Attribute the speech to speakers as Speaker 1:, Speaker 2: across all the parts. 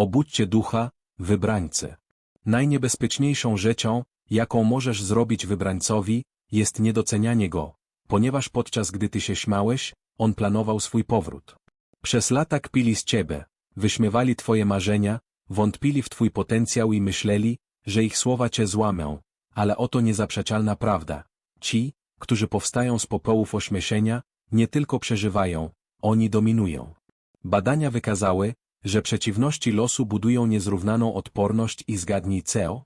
Speaker 1: Obudźcie ducha, wybrańcy. Najniebezpieczniejszą rzeczą, jaką możesz zrobić wybrańcowi, jest niedocenianie go, ponieważ podczas gdy ty się śmiałeś, on planował swój powrót. Przez lata kpili z ciebie, wyśmiewali twoje marzenia, wątpili w twój potencjał i myśleli, że ich słowa cię złamią, ale oto niezaprzeczalna prawda. Ci, którzy powstają z popołów ośmieszenia, nie tylko przeżywają, oni dominują. Badania wykazały, że przeciwności losu budują niezrównaną odporność i zgadnij CEO?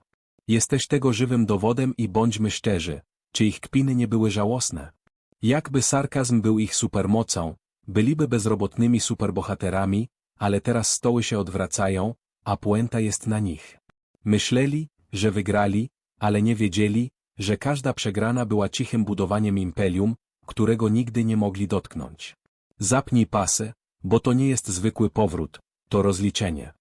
Speaker 1: Jesteś tego żywym dowodem i bądźmy szczerzy, czy ich kpiny nie były żałosne. Jakby sarkazm był ich supermocą, byliby bezrobotnymi superbohaterami, ale teraz stoły się odwracają, a puenta jest na nich. Myśleli, że wygrali, ale nie wiedzieli, że każda przegrana była cichym budowaniem imperium, którego nigdy nie mogli dotknąć. Zapnij pasy, bo to nie jest zwykły powrót, to rozliczenie.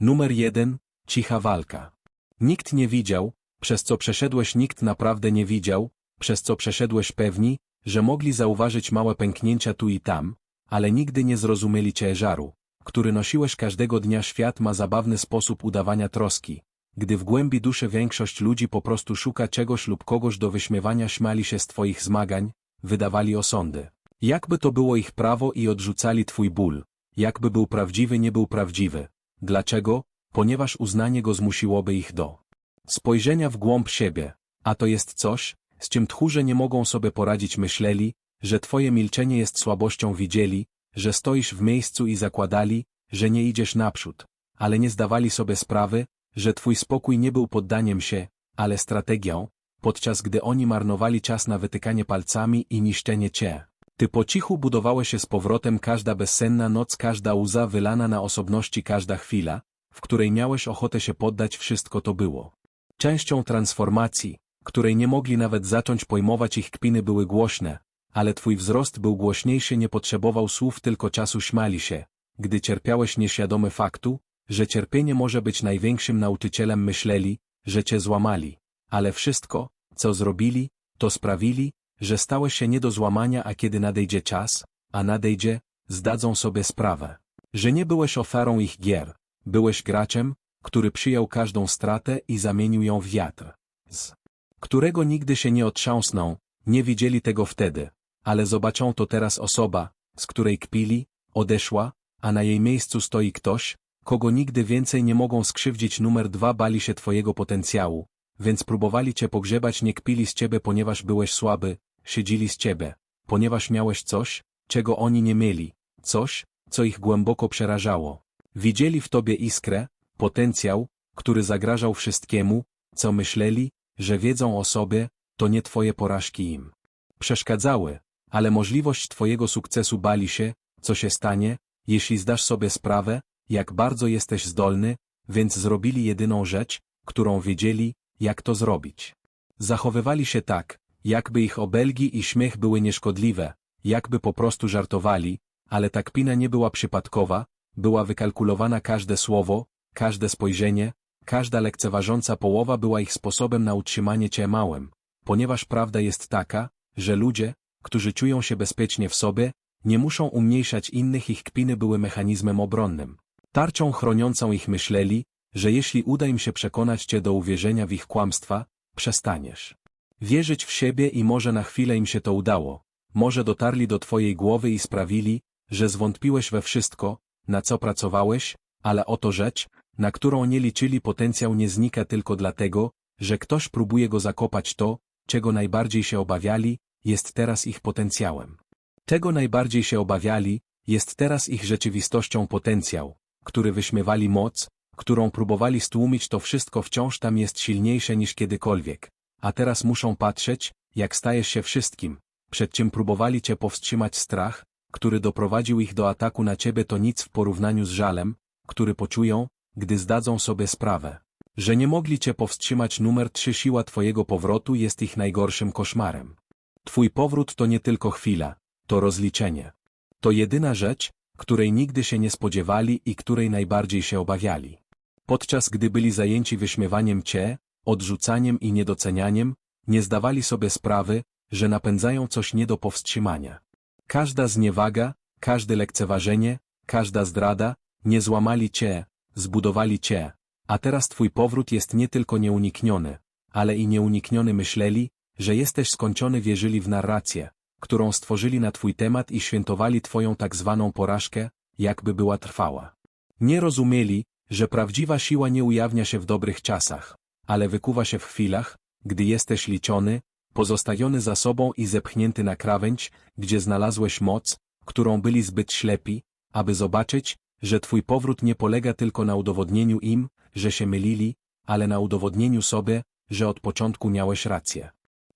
Speaker 1: Numer jeden, cicha walka. Nikt nie widział, przez co przeszedłeś nikt naprawdę nie widział, przez co przeszedłeś pewni, że mogli zauważyć małe pęknięcia tu i tam, ale nigdy nie zrozumieli ciężaru, który nosiłeś każdego dnia świat ma zabawny sposób udawania troski, gdy w głębi duszy większość ludzi po prostu szuka czegoś lub kogoś do wyśmiewania śmiali się z twoich zmagań, wydawali osądy. Jakby to było ich prawo i odrzucali twój ból, jakby był prawdziwy nie był prawdziwy. Dlaczego? Ponieważ uznanie go zmusiłoby ich do spojrzenia w głąb siebie, a to jest coś, z czym tchórze nie mogą sobie poradzić myśleli, że twoje milczenie jest słabością widzieli, że stoisz w miejscu i zakładali, że nie idziesz naprzód, ale nie zdawali sobie sprawy, że twój spokój nie był poddaniem się, ale strategią, podczas gdy oni marnowali czas na wytykanie palcami i niszczenie cię. Ty po cichu budowałeś się z powrotem każda bezsenna noc, każda łza wylana na osobności, każda chwila, w której miałeś ochotę się poddać, wszystko to było. Częścią transformacji, której nie mogli nawet zacząć pojmować ich kpiny były głośne, ale twój wzrost był głośniejszy, nie potrzebował słów, tylko czasu śmiali się, gdy cierpiałeś nieświadomy faktu, że cierpienie może być największym nauczycielem myśleli, że cię złamali, ale wszystko, co zrobili, to sprawili, że stałeś się nie do złamania, a kiedy nadejdzie czas, a nadejdzie, zdadzą sobie sprawę, że nie byłeś ofiarą ich gier, byłeś graczem, który przyjął każdą stratę i zamienił ją w wiatr, z którego nigdy się nie otrząsną, nie widzieli tego wtedy, ale zobaczą to teraz osoba, z której kpili, odeszła, a na jej miejscu stoi ktoś, kogo nigdy więcej nie mogą skrzywdzić. Numer dwa bali się twojego potencjału, więc próbowali cię pogrzebać nie kpili z ciebie ponieważ byłeś słaby, siedzieli z ciebie, ponieważ miałeś coś, czego oni nie mieli, coś, co ich głęboko przerażało. Widzieli w tobie iskrę, potencjał, który zagrażał wszystkiemu, co myśleli, że wiedzą o sobie, to nie twoje porażki im przeszkadzały, ale możliwość twojego sukcesu bali się, co się stanie, jeśli zdasz sobie sprawę, jak bardzo jesteś zdolny, więc zrobili jedyną rzecz, którą wiedzieli, jak to zrobić. Zachowywali się tak, jakby ich obelgi i śmiech były nieszkodliwe, jakby po prostu żartowali, ale ta kpina nie była przypadkowa, była wykalkulowana każde słowo, każde spojrzenie, każda lekceważąca połowa była ich sposobem na utrzymanie cię małym, ponieważ prawda jest taka, że ludzie, którzy czują się bezpiecznie w sobie, nie muszą umniejszać innych ich kpiny były mechanizmem obronnym. Tarczą chroniącą ich myśleli, że jeśli uda im się przekonać cię do uwierzenia w ich kłamstwa, przestaniesz. Wierzyć w siebie i może na chwilę im się to udało, może dotarli do twojej głowy i sprawili, że zwątpiłeś we wszystko, na co pracowałeś, ale oto rzecz, na którą nie liczyli potencjał nie znika tylko dlatego, że ktoś próbuje go zakopać. To, czego najbardziej się obawiali, jest teraz ich potencjałem. Czego najbardziej się obawiali, jest teraz ich rzeczywistością potencjał, który wyśmiewali moc, którą próbowali stłumić. To wszystko wciąż tam jest silniejsze niż kiedykolwiek, a teraz muszą patrzeć, jak stajesz się wszystkim, przed czym próbowali cię powstrzymać strach, który doprowadził ich do ataku na ciebie to nic w porównaniu z żalem, który poczują, gdy zdadzą sobie sprawę, że nie mogli cię powstrzymać numer 3 siła twojego powrotu jest ich najgorszym koszmarem. Twój powrót to nie tylko chwila, to rozliczenie. To jedyna rzecz, której nigdy się nie spodziewali i której najbardziej się obawiali. Podczas gdy byli zajęci wyśmiewaniem cię, odrzucaniem i niedocenianiem, nie zdawali sobie sprawy, że napędzają coś nie do powstrzymania. Każda zniewaga, każde lekceważenie, każda zdrada, nie złamali cię, zbudowali cię. A teraz twój powrót jest nie tylko nieunikniony, ale i nieunikniony myśleli, że jesteś skończony wierzyli w narrację, którą stworzyli na twój temat i świętowali twoją tak zwaną porażkę, jakby była trwała. Nie rozumieli, że prawdziwa siła nie ujawnia się w dobrych czasach, ale wykuwa się w chwilach, gdy jesteś liczony, pozostawiony za sobą i zepchnięty na krawędź, gdzie znalazłeś moc, którą byli zbyt ślepi, aby zobaczyć, że twój powrót nie polega tylko na udowodnieniu im, że się mylili, ale na udowodnieniu sobie, że od początku miałeś rację.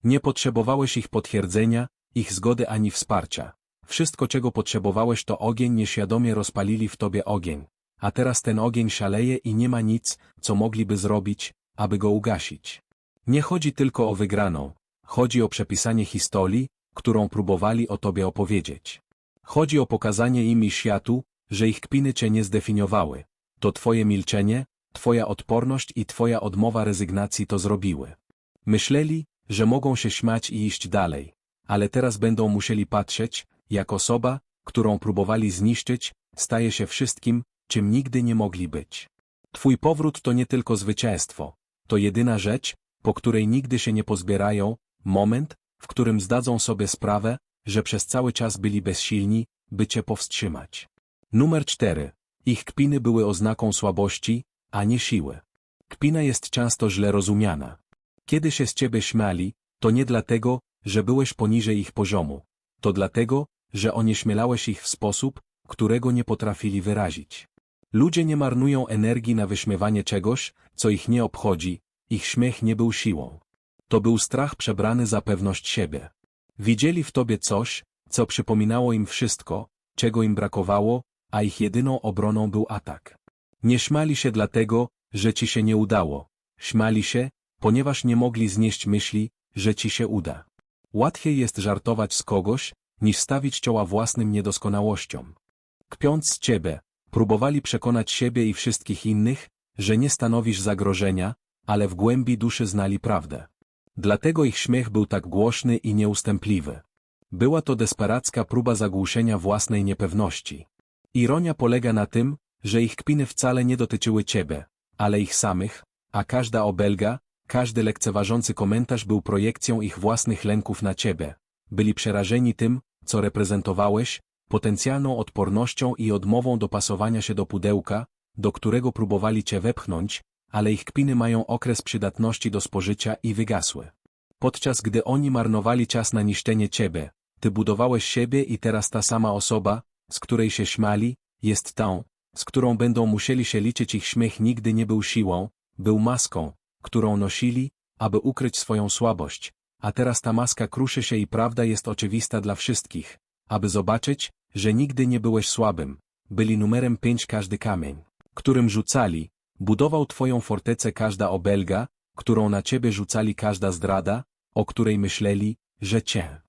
Speaker 1: Nie potrzebowałeś ich potwierdzenia, ich zgody ani wsparcia. Wszystko czego potrzebowałeś to ogień nieświadomie rozpalili w tobie ogień. A teraz ten ogień szaleje i nie ma nic, co mogliby zrobić, aby go ugasić. Nie chodzi tylko o wygraną, chodzi o przepisanie historii, którą próbowali o tobie opowiedzieć. Chodzi o pokazanie im i światu, że ich kpiny cię nie zdefiniowały. To twoje milczenie, twoja odporność i twoja odmowa rezygnacji to zrobiły. Myśleli, że mogą się śmiać i iść dalej, ale teraz będą musieli patrzeć, jak osoba, którą próbowali zniszczyć, staje się wszystkim, czym nigdy nie mogli być. Twój powrót to nie tylko zwycięstwo, to jedyna rzecz, po której nigdy się nie pozbierają, moment, w którym zdadzą sobie sprawę, że przez cały czas byli bezsilni, by cię powstrzymać. Numer 4. Ich kpiny były oznaką słabości, a nie siły. Kpina jest często źle rozumiana. Kiedy się z ciebie śmiali, to nie dlatego, że byłeś poniżej ich poziomu. To dlatego, że onieśmielałeś ich w sposób, którego nie potrafili wyrazić. Ludzie nie marnują energii na wyśmiewanie czegoś, co ich nie obchodzi, ich śmiech nie był siłą. To był strach przebrany za pewność siebie. Widzieli w tobie coś, co przypominało im wszystko, czego im brakowało, a ich jedyną obroną był atak. Nie śmali się dlatego, że ci się nie udało. Śmali się, ponieważ nie mogli znieść myśli, że ci się uda. Łatwiej jest żartować z kogoś, niż stawić czoła własnym niedoskonałościom. Kpiąc z ciebie, próbowali przekonać siebie i wszystkich innych, że nie stanowisz zagrożenia, ale w głębi duszy znali prawdę. Dlatego ich śmiech był tak głośny i nieustępliwy. Była to desperacka próba zagłuszenia własnej niepewności. Ironia polega na tym, że ich kpiny wcale nie dotyczyły ciebie, ale ich samych, a każda obelga, każdy lekceważący komentarz był projekcją ich własnych lęków na ciebie. Byli przerażeni tym, co reprezentowałeś, potencjalną odpornością i odmową dopasowania się do pudełka, do którego próbowali cię wepchnąć, ale ich kpiny mają okres przydatności do spożycia i wygasły. Podczas gdy oni marnowali czas na niszczenie ciebie, ty budowałeś siebie i teraz ta sama osoba, z której się śmiali, jest tą, z którą będą musieli się liczyć ich śmiech nigdy nie był siłą, był maską, którą nosili, aby ukryć swoją słabość, a teraz ta maska kruszy się i prawda jest oczywista dla wszystkich, aby zobaczyć, że nigdy nie byłeś słabym, byli numerem pięć każdy kamień, którym rzucali, budował twoją fortecę każda obelga, którą na ciebie rzucali każda zdrada, o której myśleli, że cię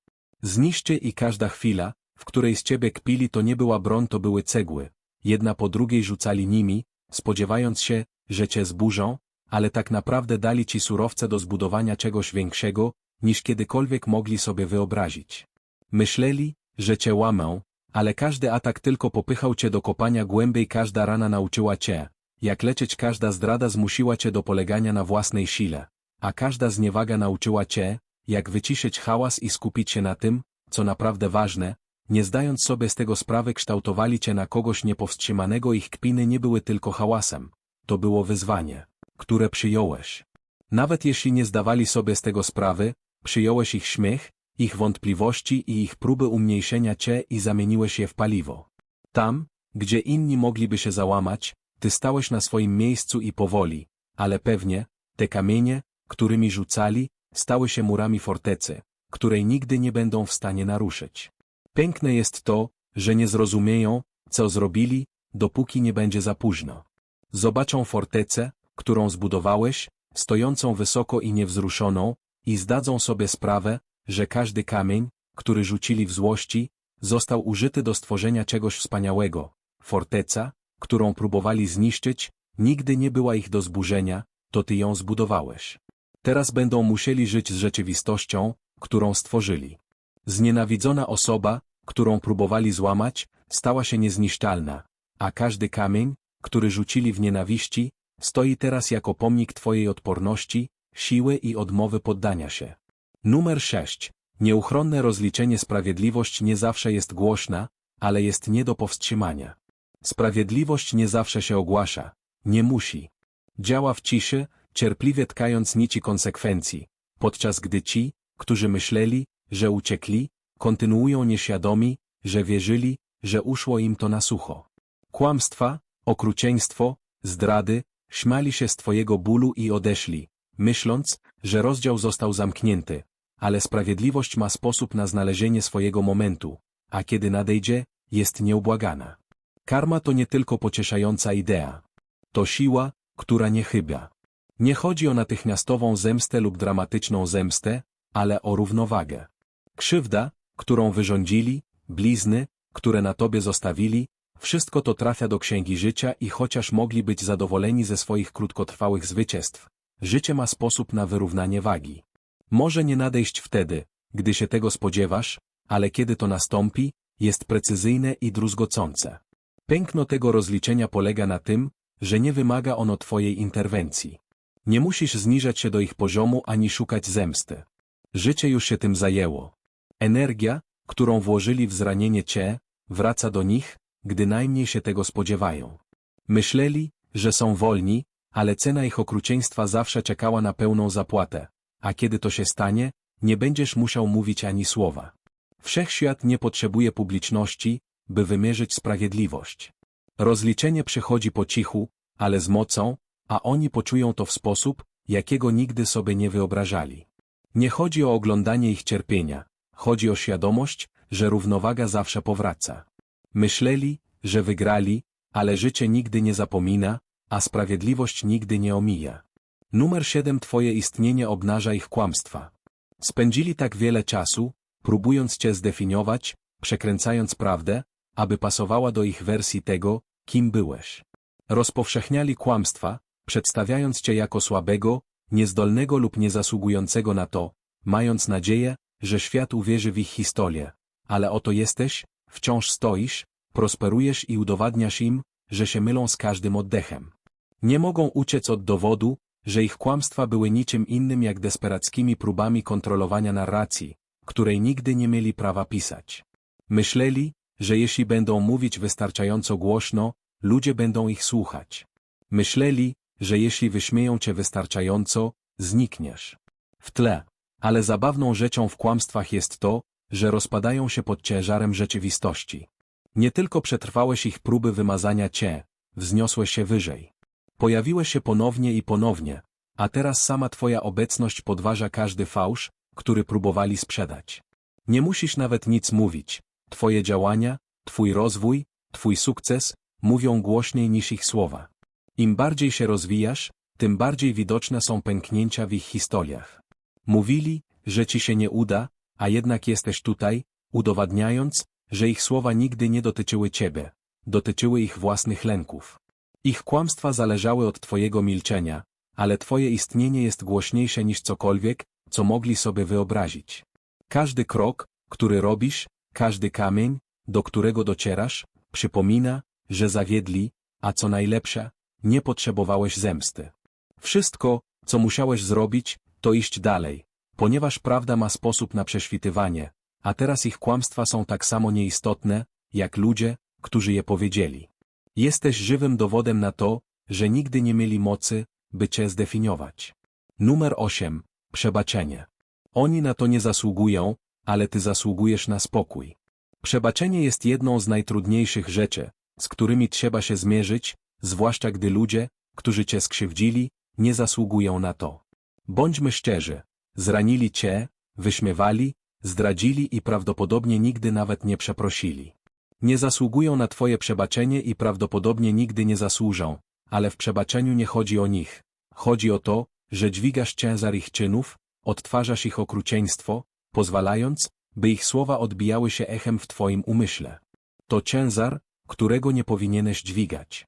Speaker 1: zniszczy i każda chwila, w której z ciebie kpili to nie była broń to były cegły, jedna po drugiej rzucali nimi, spodziewając się, że cię zburzą, ale tak naprawdę dali ci surowce do zbudowania czegoś większego, niż kiedykolwiek mogli sobie wyobrazić. Myśleli, że cię łamą, ale każdy atak tylko popychał cię do kopania głębiej każda rana nauczyła cię, jak leczyć każda zdrada zmusiła cię do polegania na własnej sile, a każda zniewaga nauczyła cię, jak wyciszyć hałas i skupić się na tym, co naprawdę ważne, nie zdając sobie z tego sprawy kształtowali cię na kogoś niepowstrzymanego ich kpiny nie były tylko hałasem, to było wyzwanie, które przyjąłeś. Nawet jeśli nie zdawali sobie z tego sprawy, przyjąłeś ich śmiech, ich wątpliwości i ich próby umniejszenia cię i zamieniłeś je w paliwo. Tam, gdzie inni mogliby się załamać, ty stałeś na swoim miejscu i powoli, ale pewnie, te kamienie, którymi rzucali, stały się murami fortecy, której nigdy nie będą w stanie naruszyć. Piękne jest to, że nie zrozumieją, co zrobili, dopóki nie będzie za późno. Zobaczą fortecę, którą zbudowałeś, stojącą wysoko i niewzruszoną, i zdadzą sobie sprawę, że każdy kamień, który rzucili w złości, został użyty do stworzenia czegoś wspaniałego. Forteca, którą próbowali zniszczyć, nigdy nie była ich do zburzenia, to ty ją zbudowałeś. Teraz będą musieli żyć z rzeczywistością, którą stworzyli. Znienawidzona osoba, którą próbowali złamać, stała się niezniszczalna, a każdy kamień, który rzucili w nienawiści, stoi teraz jako pomnik Twojej odporności, siły i odmowy poddania się. Numer 6. Nieuchronne rozliczenie sprawiedliwość nie zawsze jest głośna, ale jest nie do powstrzymania. Sprawiedliwość nie zawsze się ogłasza, nie musi. Działa w ciszy, cierpliwie tkając nici konsekwencji, podczas gdy ci, którzy myśleli, że uciekli, kontynuują nieświadomi, że wierzyli, że uszło im to na sucho. Kłamstwa, okrucieństwo, zdrady, śmiali się z Twojego bólu i odeszli, myśląc, że rozdział został zamknięty, ale sprawiedliwość ma sposób na znalezienie swojego momentu, a kiedy nadejdzie, jest nieubłagana. Karma to nie tylko pocieszająca idea. To siła, która nie chyba. Nie chodzi o natychmiastową zemstę lub dramatyczną zemstę, ale o równowagę. Krzywda, którą wyrządzili, blizny, które na tobie zostawili, wszystko to trafia do księgi życia i chociaż mogli być zadowoleni ze swoich krótkotrwałych zwycięstw, życie ma sposób na wyrównanie wagi. Może nie nadejść wtedy, gdy się tego spodziewasz, ale kiedy to nastąpi, jest precyzyjne i druzgocące. Piękno tego rozliczenia polega na tym, że nie wymaga ono Twojej interwencji. Nie musisz zniżać się do ich poziomu ani szukać zemsty. Życie już się tym zajęło. Energia, którą włożyli w zranienie Cię, wraca do nich, gdy najmniej się tego spodziewają. Myśleli, że są wolni, ale cena ich okrucieństwa zawsze czekała na pełną zapłatę, a kiedy to się stanie, nie będziesz musiał mówić ani słowa. Wszechświat nie potrzebuje publiczności, by wymierzyć sprawiedliwość. Rozliczenie przychodzi po cichu, ale z mocą, a oni poczują to w sposób, jakiego nigdy sobie nie wyobrażali. Nie chodzi o oglądanie ich cierpienia, chodzi o świadomość, że równowaga zawsze powraca. Myśleli, że wygrali, ale życie nigdy nie zapomina, a sprawiedliwość nigdy nie omija. Numer 7 Twoje istnienie obnaża ich kłamstwa. Spędzili tak wiele czasu, próbując Cię zdefiniować, przekręcając prawdę, aby pasowała do ich wersji tego, kim byłeś. Rozpowszechniali kłamstwa, przedstawiając Cię jako słabego, niezdolnego lub niezasługującego na to, mając nadzieję, że świat uwierzy w ich historię. Ale oto jesteś, wciąż stoisz, prosperujesz i udowadniasz im, że się mylą z każdym oddechem. Nie mogą uciec od dowodu, że ich kłamstwa były niczym innym jak desperackimi próbami kontrolowania narracji, której nigdy nie mieli prawa pisać. Myśleli, że jeśli będą mówić wystarczająco głośno, ludzie będą ich słuchać. Myśleli, że jeśli wyśmieją cię wystarczająco, znikniesz. W tle, ale zabawną rzeczą w kłamstwach jest to, że rozpadają się pod ciężarem rzeczywistości. Nie tylko przetrwałeś ich próby wymazania cię, wzniosłeś się wyżej. Pojawiłeś się ponownie i ponownie, a teraz sama twoja obecność podważa każdy fałsz, który próbowali sprzedać. Nie musisz nawet nic mówić. Twoje działania, twój rozwój, twój sukces mówią głośniej niż ich słowa. Im bardziej się rozwijasz, tym bardziej widoczne są pęknięcia w ich historiach. Mówili, że ci się nie uda, a jednak jesteś tutaj, udowadniając, że ich słowa nigdy nie dotyczyły ciebie, dotyczyły ich własnych lęków. Ich kłamstwa zależały od twojego milczenia, ale twoje istnienie jest głośniejsze niż cokolwiek, co mogli sobie wyobrazić. Każdy krok, który robisz, każdy kamień, do którego docierasz, przypomina, że zawiedli, a co najlepsze, nie potrzebowałeś zemsty. Wszystko, co musiałeś zrobić, to iść dalej, ponieważ prawda ma sposób na prześwitywanie, a teraz ich kłamstwa są tak samo nieistotne, jak ludzie, którzy je powiedzieli. Jesteś żywym dowodem na to, że nigdy nie mieli mocy, by cię zdefiniować. Numer 8. Przebaczenie. Oni na to nie zasługują, ale ty zasługujesz na spokój. Przebaczenie jest jedną z najtrudniejszych rzeczy, z którymi trzeba się zmierzyć, zwłaszcza gdy ludzie, którzy cię skrzywdzili, nie zasługują na to. Bądźmy szczerzy, zranili cię, wyśmiewali, zdradzili i prawdopodobnie nigdy nawet nie przeprosili. Nie zasługują na twoje przebaczenie i prawdopodobnie nigdy nie zasłużą, ale w przebaczeniu nie chodzi o nich. Chodzi o to, że dźwigasz ciężar ich czynów, odtwarzasz ich okrucieństwo, pozwalając, by ich słowa odbijały się echem w twoim umyśle. To ciężar, którego nie powinieneś dźwigać.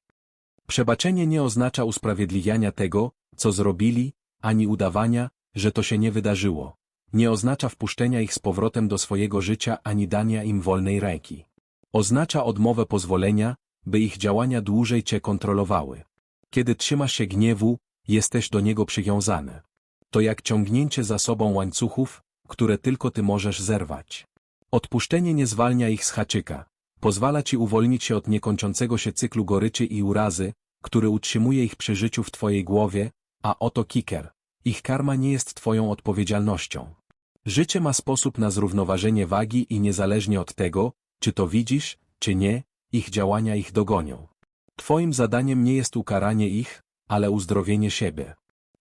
Speaker 1: Przebaczenie nie oznacza usprawiedliwiania tego, co zrobili, ani udawania, że to się nie wydarzyło. Nie oznacza wpuszczenia ich z powrotem do swojego życia ani dania im wolnej ręki. Oznacza odmowę pozwolenia, by ich działania dłużej cię kontrolowały. Kiedy trzymasz się gniewu, jesteś do niego przywiązany. To jak ciągnięcie za sobą łańcuchów, które tylko ty możesz zerwać. Odpuszczenie nie zwalnia ich z haczyka. Pozwala ci uwolnić się od niekończącego się cyklu goryczy i urazy, który utrzymuje ich przy życiu w twojej głowie, a oto kiker. Ich karma nie jest twoją odpowiedzialnością. Życie ma sposób na zrównoważenie wagi i niezależnie od tego, czy to widzisz, czy nie, ich działania ich dogonią. Twoim zadaniem nie jest ukaranie ich, ale uzdrowienie siebie.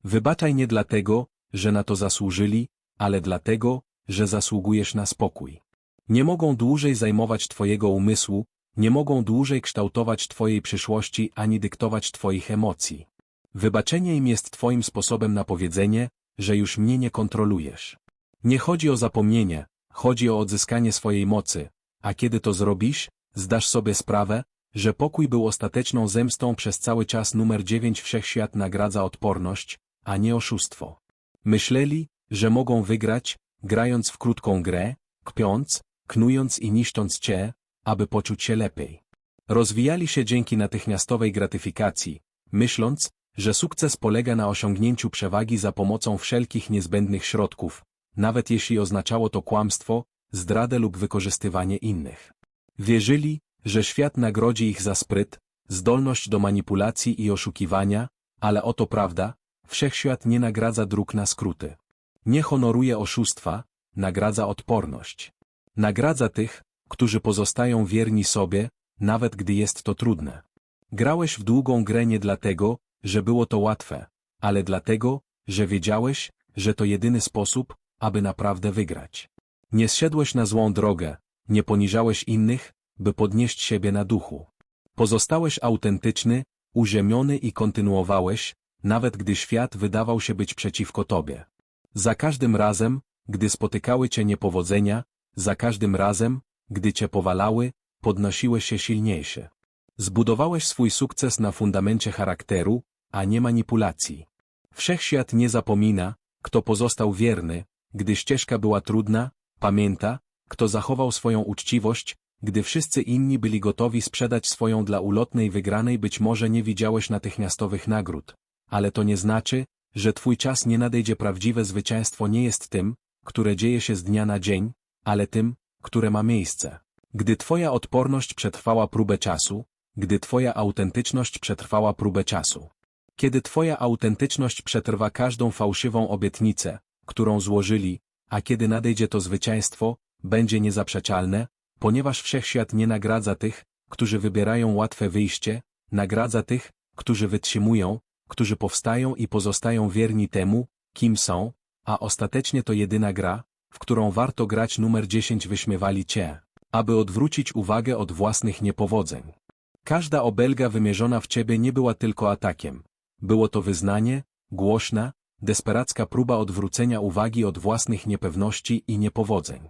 Speaker 1: Wybaczaj nie dlatego, że na to zasłużyli, ale dlatego, że zasługujesz na spokój. Nie mogą dłużej zajmować Twojego umysłu, nie mogą dłużej kształtować Twojej przyszłości ani dyktować Twoich emocji. Wybaczenie im jest Twoim sposobem na powiedzenie, że już mnie nie kontrolujesz. Nie chodzi o zapomnienie, chodzi o odzyskanie swojej mocy, a kiedy to zrobisz, zdasz sobie sprawę, że pokój był ostateczną zemstą przez cały czas numer 9 Wszechświat nagradza odporność, a nie oszustwo. Myśleli, że mogą wygrać, grając w krótką grę, kpiąc, knując i niszcząc cię, aby poczuć się lepiej. Rozwijali się dzięki natychmiastowej gratyfikacji, myśląc, że sukces polega na osiągnięciu przewagi za pomocą wszelkich niezbędnych środków, nawet jeśli oznaczało to kłamstwo, zdradę lub wykorzystywanie innych. Wierzyli, że świat nagrodzi ich za spryt, zdolność do manipulacji i oszukiwania, ale oto prawda, wszechświat nie nagradza dróg na skróty. Nie honoruje oszustwa, nagradza odporność. Nagradza tych, którzy pozostają wierni sobie, nawet gdy jest to trudne. Grałeś w długą grę nie dlatego, że było to łatwe, ale dlatego, że wiedziałeś, że to jedyny sposób, aby naprawdę wygrać. Nie zsiadłeś na złą drogę, nie poniżałeś innych, by podnieść siebie na duchu. Pozostałeś autentyczny, uziemiony i kontynuowałeś, nawet gdy świat wydawał się być przeciwko tobie. Za każdym razem, gdy spotykały cię niepowodzenia, za każdym razem, gdy cię powalały, podnosiłeś się silniejszy. Zbudowałeś swój sukces na fundamencie charakteru, a nie manipulacji. Wszechświat nie zapomina, kto pozostał wierny, gdy ścieżka była trudna, pamięta, kto zachował swoją uczciwość, gdy wszyscy inni byli gotowi sprzedać swoją dla ulotnej wygranej być może nie widziałeś natychmiastowych nagród. Ale to nie znaczy, że twój czas nie nadejdzie prawdziwe zwycięstwo nie jest tym, które dzieje się z dnia na dzień, ale tym, które ma miejsce. Gdy twoja odporność przetrwała próbę czasu, gdy twoja autentyczność przetrwała próbę czasu. Kiedy twoja autentyczność przetrwa każdą fałszywą obietnicę, którą złożyli, a kiedy nadejdzie to zwycięstwo, będzie niezaprzeczalne, ponieważ wszechświat nie nagradza tych, którzy wybierają łatwe wyjście, nagradza tych, którzy wytrzymują, którzy powstają i pozostają wierni temu, kim są, a ostatecznie to jedyna gra, w którą warto grać numer 10 wyśmiewali cię, aby odwrócić uwagę od własnych niepowodzeń. Każda obelga wymierzona w ciebie nie była tylko atakiem. Było to wyznanie, głośna, desperacka próba odwrócenia uwagi od własnych niepewności i niepowodzeń.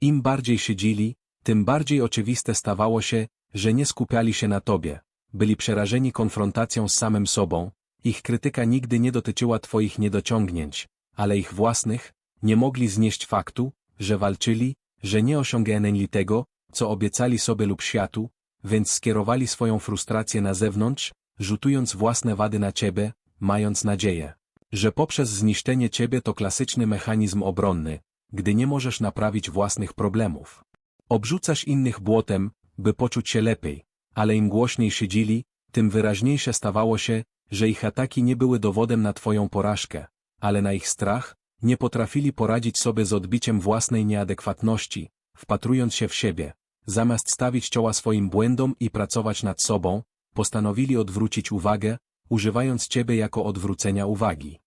Speaker 1: Im bardziej siedzieli, tym bardziej oczywiste stawało się, że nie skupiali się na tobie, byli przerażeni konfrontacją z samym sobą, ich krytyka nigdy nie dotyczyła twoich niedociągnięć, ale ich własnych, nie mogli znieść faktu, że walczyli, że nie osiągnęli tego, co obiecali sobie lub światu, więc skierowali swoją frustrację na zewnątrz, rzutując własne wady na ciebie, mając nadzieję, że poprzez zniszczenie ciebie to klasyczny mechanizm obronny, gdy nie możesz naprawić własnych problemów. Obrzucasz innych błotem, by poczuć się lepiej, ale im głośniej siedzieli, tym wyraźniejsze stawało się, że ich ataki nie były dowodem na twoją porażkę, ale na ich strach, nie potrafili poradzić sobie z odbiciem własnej nieadekwatności, wpatrując się w siebie, zamiast stawić czoła swoim błędom i pracować nad sobą, postanowili odwrócić uwagę, używając ciebie jako odwrócenia uwagi.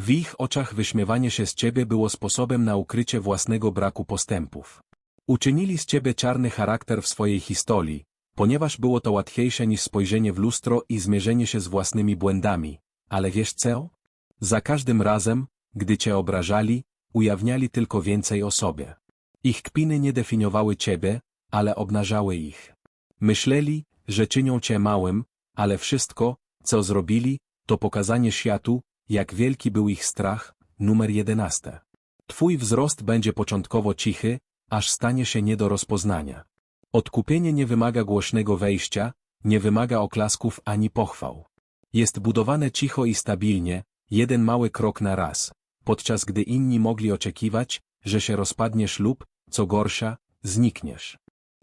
Speaker 1: W ich oczach wyśmiewanie się z ciebie było sposobem na ukrycie własnego braku postępów. Uczynili z ciebie czarny charakter w swojej historii, ponieważ było to łatwiejsze niż spojrzenie w lustro i zmierzenie się z własnymi błędami. Ale wiesz co? Za każdym razem, gdy cię obrażali, ujawniali tylko więcej o sobie. Ich kpiny nie definiowały ciebie, ale obnażały ich. Myśleli, że czynią cię małym, ale wszystko, co zrobili, to pokazanie światu, jak wielki był ich strach, numer 11. Twój wzrost będzie początkowo cichy, aż stanie się nie do rozpoznania. Odkupienie nie wymaga głośnego wejścia, nie wymaga oklasków ani pochwał. Jest budowane cicho i stabilnie, jeden mały krok na raz, podczas gdy inni mogli oczekiwać, że się rozpadniesz lub, co gorsza, znikniesz.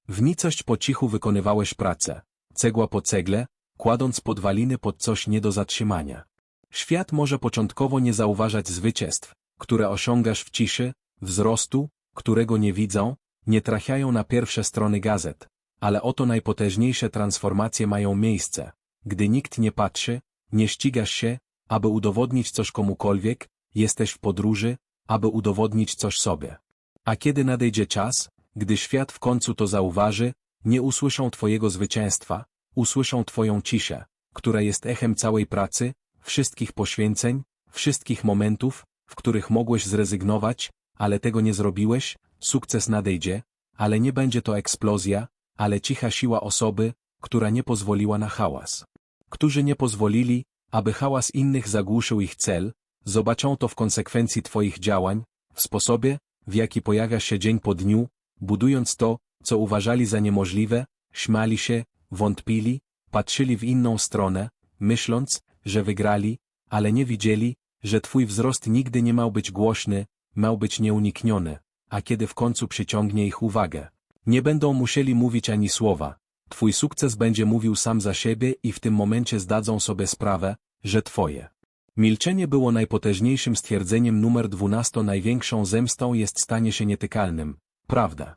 Speaker 1: W nicość po cichu wykonywałeś pracę, cegła po cegle, kładąc podwaliny pod coś nie do zatrzymania. Świat może początkowo nie zauważać zwycięstw, które osiągasz w ciszy, wzrostu, którego nie widzą, nie trafiają na pierwsze strony gazet, ale oto najpotężniejsze transformacje mają miejsce, gdy nikt nie patrzy, nie ścigasz się, aby udowodnić coś komukolwiek, jesteś w podróży, aby udowodnić coś sobie. A kiedy nadejdzie czas, gdy świat w końcu to zauważy, nie usłyszą Twojego zwycięstwa, usłyszą Twoją ciszę, która jest echem całej pracy, wszystkich poświęceń, wszystkich momentów, w których mogłeś zrezygnować, ale tego nie zrobiłeś, sukces nadejdzie, ale nie będzie to eksplozja, ale cicha siła osoby, która nie pozwoliła na hałas. Którzy nie pozwolili, aby hałas innych zagłuszył ich cel, zobaczą to w konsekwencji Twoich działań, w sposobie, w jaki pojawia się dzień po dniu, budując to, co uważali za niemożliwe, śmiali się, wątpili, patrzyli w inną stronę, myśląc, że wygrali, ale nie widzieli, że Twój wzrost nigdy nie miał być głośny, miał być nieunikniony, a kiedy w końcu przyciągnie ich uwagę, nie będą musieli mówić ani słowa. Twój sukces będzie mówił sam za siebie i w tym momencie zdadzą sobie sprawę, że Twoje. Milczenie było najpotężniejszym stwierdzeniem numer 12 największą zemstą jest stanie się nietykalnym, prawda?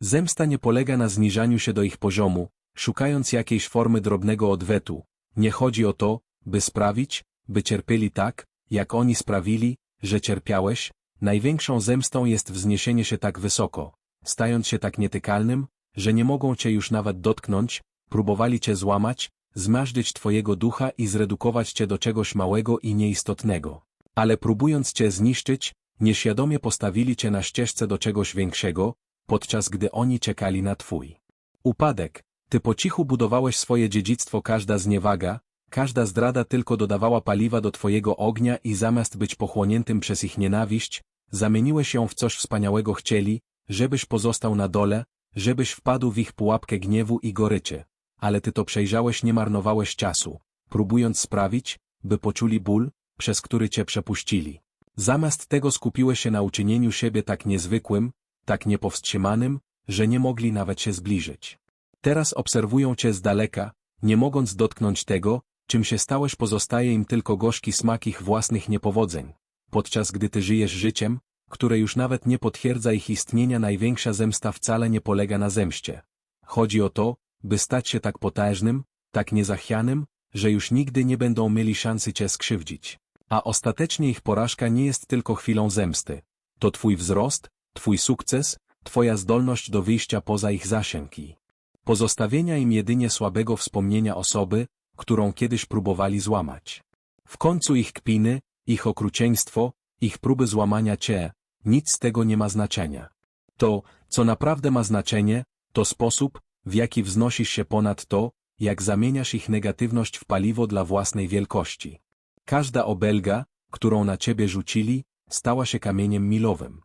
Speaker 1: Zemsta nie polega na zniżaniu się do ich poziomu, szukając jakiejś formy drobnego odwetu. Nie chodzi o to, by sprawić, by cierpieli tak, jak oni sprawili, że cierpiałeś, największą zemstą jest wzniesienie się tak wysoko, stając się tak nietykalnym, że nie mogą cię już nawet dotknąć, próbowali cię złamać, zmażdżyć twojego ducha i zredukować cię do czegoś małego i nieistotnego. Ale próbując cię zniszczyć, nieświadomie postawili cię na ścieżce do czegoś większego, podczas gdy oni czekali na twój upadek. Ty po cichu budowałeś swoje dziedzictwo każda zniewaga, każda zdrada tylko dodawała paliwa do twojego ognia i zamiast być pochłoniętym przez ich nienawiść, zamieniłeś ją w coś wspaniałego chcieli, żebyś pozostał na dole, żebyś wpadł w ich pułapkę gniewu i goryczy. Ale ty to przejrzałeś nie marnowałeś czasu, próbując sprawić, by poczuli ból, przez który cię przepuścili. Zamiast tego skupiłeś się na uczynieniu siebie tak niezwykłym, tak niepowstrzymanym, że nie mogli nawet się zbliżyć. Teraz obserwują cię z daleka, nie mogąc dotknąć tego, czym się stałeś pozostaje im tylko gorzki smak ich własnych niepowodzeń, podczas gdy ty żyjesz życiem, które już nawet nie potwierdza ich istnienia największa zemsta wcale nie polega na zemście. Chodzi o to, by stać się tak potężnym, tak niezachwianym, że już nigdy nie będą mieli szansy cię skrzywdzić. A ostatecznie ich porażka nie jest tylko chwilą zemsty. To twój wzrost, twój sukces, twoja zdolność do wyjścia poza ich zasięgi. Pozostawienia im jedynie słabego wspomnienia osoby, którą kiedyś próbowali złamać. W końcu ich kpiny, ich okrucieństwo, ich próby złamania cię, nic z tego nie ma znaczenia. To, co naprawdę ma znaczenie, to sposób, w jaki wznosisz się ponad to, jak zamieniasz ich negatywność w paliwo dla własnej wielkości. Każda obelga, którą na ciebie rzucili, stała się kamieniem milowym.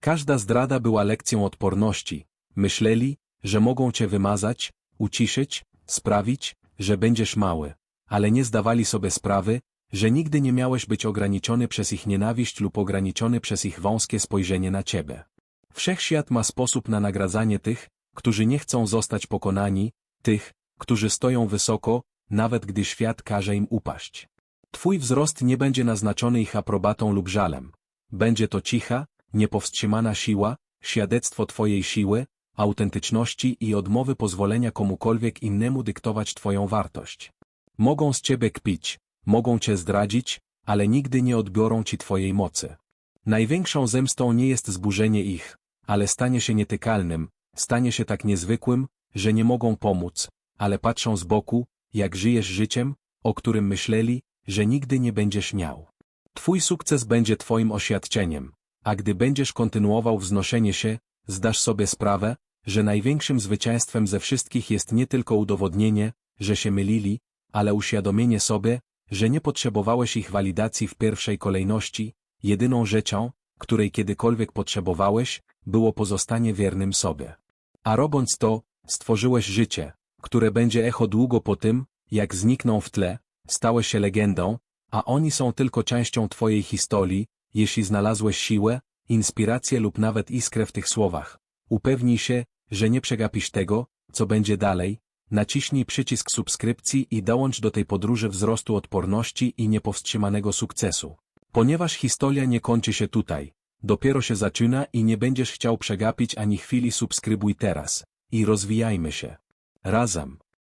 Speaker 1: Każda zdrada była lekcją odporności. Myśleli, że mogą cię wymazać, uciszyć, sprawić, że będziesz mały, ale nie zdawali sobie sprawy, że nigdy nie miałeś być ograniczony przez ich nienawiść lub ograniczony przez ich wąskie spojrzenie na ciebie. Wszechświat ma sposób na nagradzanie tych, którzy nie chcą zostać pokonani, tych, którzy stoją wysoko, nawet gdy świat każe im upaść. Twój wzrost nie będzie naznaczony ich aprobatą lub żalem. Będzie to cicha, niepowstrzymana siła, świadectwo Twojej siły, autentyczności i odmowy pozwolenia komukolwiek innemu dyktować Twoją wartość. Mogą z Ciebie kpić, mogą Cię zdradzić, ale nigdy nie odbiorą Ci Twojej mocy. Największą zemstą nie jest zburzenie ich, ale stanie się nietykalnym, stanie się tak niezwykłym, że nie mogą pomóc, ale patrzą z boku, jak żyjesz życiem, o którym myśleli, że nigdy nie będziesz miał. Twój sukces będzie Twoim oświadczeniem, a gdy będziesz kontynuował wznoszenie się, zdasz sobie sprawę, że największym zwycięstwem ze wszystkich jest nie tylko udowodnienie, że się mylili, ale uświadomienie sobie, że nie potrzebowałeś ich walidacji w pierwszej kolejności, jedyną rzeczą, której kiedykolwiek potrzebowałeś, było pozostanie wiernym sobie. A robiąc to, stworzyłeś życie, które będzie echo długo po tym, jak znikną w tle, stałe się legendą, a oni są tylko częścią Twojej historii, jeśli znalazłeś siłę, inspirację lub nawet iskrę w tych słowach. Upewnij się, że nie przegapisz tego, co będzie dalej, naciśnij przycisk subskrypcji i dołącz do tej podróży wzrostu odporności i niepowstrzymanego sukcesu. Ponieważ historia nie kończy się tutaj, dopiero się zaczyna i nie będziesz chciał przegapić ani chwili subskrybuj teraz i rozwijajmy się. Razem.